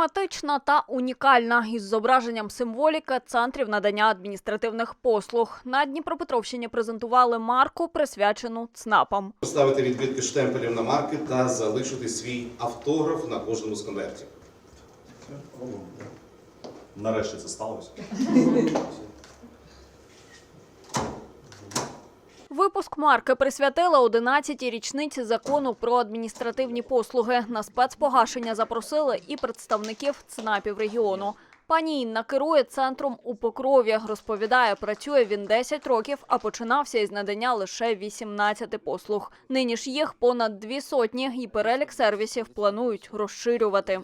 Тематична та унікальна із зображенням символіки центрів надання адміністративних послуг. На Дніпропетровщині презентували марку, присвячену ЦНАПам. Поставити відбитки штемпелів на марки та залишити свій автограф на кожному з конвертів. Нарешті це сталося. Випуск марки присвятили 11-й річниці закону про адміністративні послуги. На спецпогашення запросили і представників ЦНАПів регіону. Пані Інна керує центром у Покрові. Розповідає, працює він 10 років, а починався із надання лише 18 послуг. Нині ж їх понад дві сотні, і перелік сервісів планують розширювати.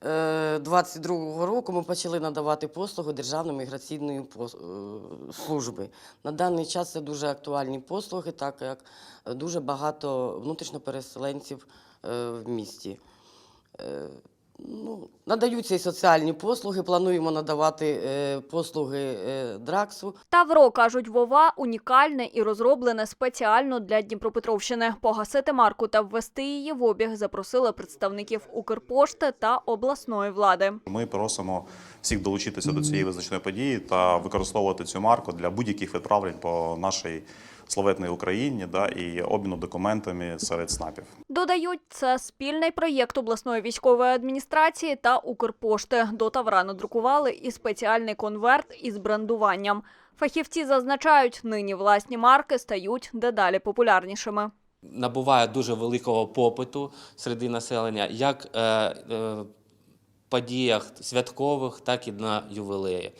2022 року ми почали надавати послуги Державної міграційної е, служби. На даний час це дуже актуальні послуги, так як дуже багато внутрішньопереселенців е, в місті. Ну, надаються і соціальні послуги, плануємо надавати е, послуги е, драксу. Тавро, кажуть, Вова унікальне і розроблене спеціально для Дніпропетровщини. Погасити марку та ввести її в обіг запросили представників Укрпошти та обласної влади. Ми просимо всіх долучитися до цієї визначної події та використовувати цю марку для будь-яких відправлень по нашій славетній Україні да, і обміну документами серед снапів. Додають, це спільний проєкт обласної військової адміністрації та Укрпошти. До Тавра надрукували і спеціальний конверт із брендуванням. Фахівці зазначають, нині власні марки стають дедалі популярнішими. набуває дуже великого попиту серед населення, як е, е, подіях святкових, так і на ювілеї. Е,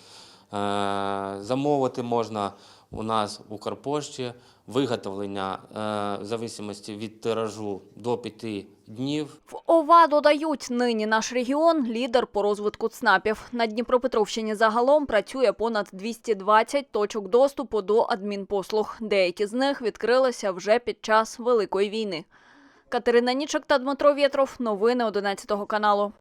замовити можна у нас в Укрпошті виготовлення е, в зависимості від тиражу до 5 днів. В ОВА додають, нині наш регіон – лідер по розвитку ЦНАПів. На Дніпропетровщині загалом працює понад 220 точок доступу до адмінпослуг. Деякі з них відкрилися вже під час Великої війни. Катерина Нічик та Дмитро Вєтров. Новини 11 каналу.